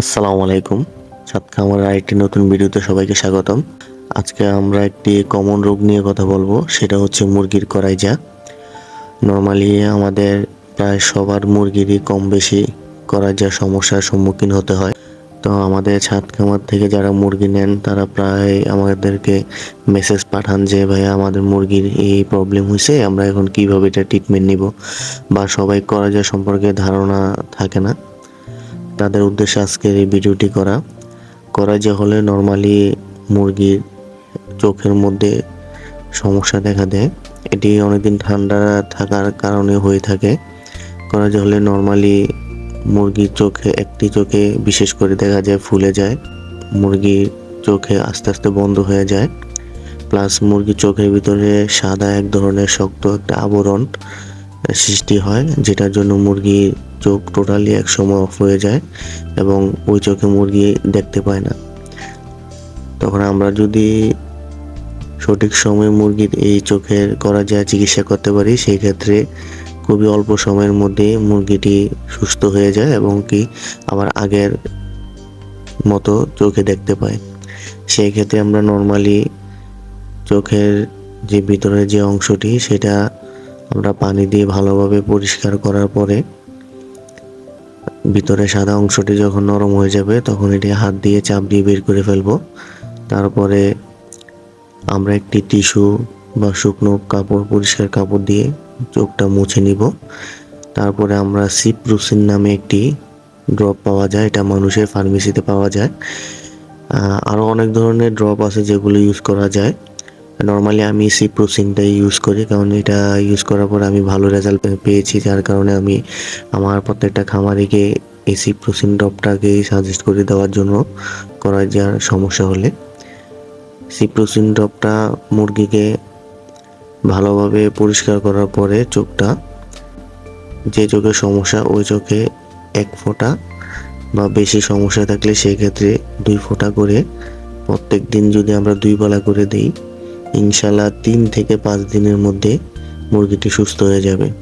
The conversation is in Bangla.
আসসালামু আলাইকুম। সাত খামার আরেকটি নতুন ভিডিওতে সবাইকে স্বাগতম। আজকে আমরা একটি কমন রোগ নিয়ে কথা বলব, সেটা হচ্ছে মুরগির করাইজা নর্মালি আমাদের প্রায় সবার মুরগিরই কম বেশি করাইজা সমস্যার সম্মুখীন হতে হয়। তো আমাদের ছাদ খামার থেকে যারা মুরগি নেন, তারা প্রায় আমাদেরকে মেসেজ পাঠান যে ভাই আমাদের মুরগির এই প্রবলেম হয়েছে, আমরা এখন কীভাবে এটা ট্রিটমেন্ট নিব? বা সবাই করাইজা সম্পর্কে ধারণা থাকে না। তাদের উদ্দেশ্যে আজকের এই ভিডিওটি করা। করা যে হলে নর্মালি মুরগির চোখের মধ্যে সমস্যা দেখা দেয়। এটি অনেকদিন ঠান্ডা থাকার কারণে হয়ে থাকে। করা যে হলে নর্মালি মুরগির চোখে, একটি চোখে বিশেষ করে দেখা যায় ফুলে যায়। মুরগির চোখে আস্তে আস্তে বন্ধ হয়ে যায়। প্লাস মুরগির চোখের ভিতরে সাদা এক ধরনের শক্ত একটা আবরণ সৃষ্টি হয়, যেটার জন্য মুরগির চোখ টোটালি এক সময় অফ হয়ে যায় এবং ওই চোখে মুরগি দেখতে পায় না। তখন আমরা যদি সঠিক সময়ে মুরগির এই চোখের করা যায় চিকিৎসা করতে পারি, সেই ক্ষেত্রে খুবই অল্প সময়ের মধ্যে মুরগিটি সুস্থ হয়ে যায় এবং কি আবার আগের মতো চোখে দেখতে পায়। সেই ক্ষেত্রে আমরা নর্মালি চোখের যে ভিতরের যে অংশটি, সেটা আমরা পানি দিয়ে ভালোভাবে পরিষ্কার করার পরে ভিতরে সাদা অংশটি যখন নরম হয়ে যাবে, তখন এটি হাত দিয়ে চাপ দিয়ে বের করে ফেলব। তারপরে আমরা একটি টিস্যু বা শুকনো কাপড়, পরিষ্কার কাপড় দিয়ে চোখটা মুছে নিব। তারপরে আমরা সিপ্রুসিন নামে একটি ড্রপ পাওয়া যায়, এটা মানুষের ফার্মেসিতে পাওয়া যায়। আরও অনেক ধরনের ড্রপ আছে যেগুলো ইউজ করা যায়। নর্মালি আমি সিপ্রোসিনটাই ইউজ করি, কারণ এটা ইউজ করার পর আমি ভালো রেজাল্ট পেয়েছি। যার কারণে আমি আমার প্রত্যেকটা খামারিকে এই সিপ্রোসিন ড্রপটাকেই সাজেস্ট করে দেওয়ার জন্য করা যার সমস্যা হলে। সিপ্রোসিন ড্রপটা মুরগিকে ভালোভাবে পরিষ্কার করার পরে চোখটা, যে চোখে সমস্যা ওই চোখে এক ফোঁটা বা বেশি সমস্যা থাকলে সেক্ষেত্রে দুই ফোঁটা করে প্রত্যেক দিন যদি আমরা দুই বেলা করে দিই ইনশাল্লাহ তিন থেকে পাঁচ দিনের মধ্যে মুরগিটি সুস্থ হয়ে যাবে।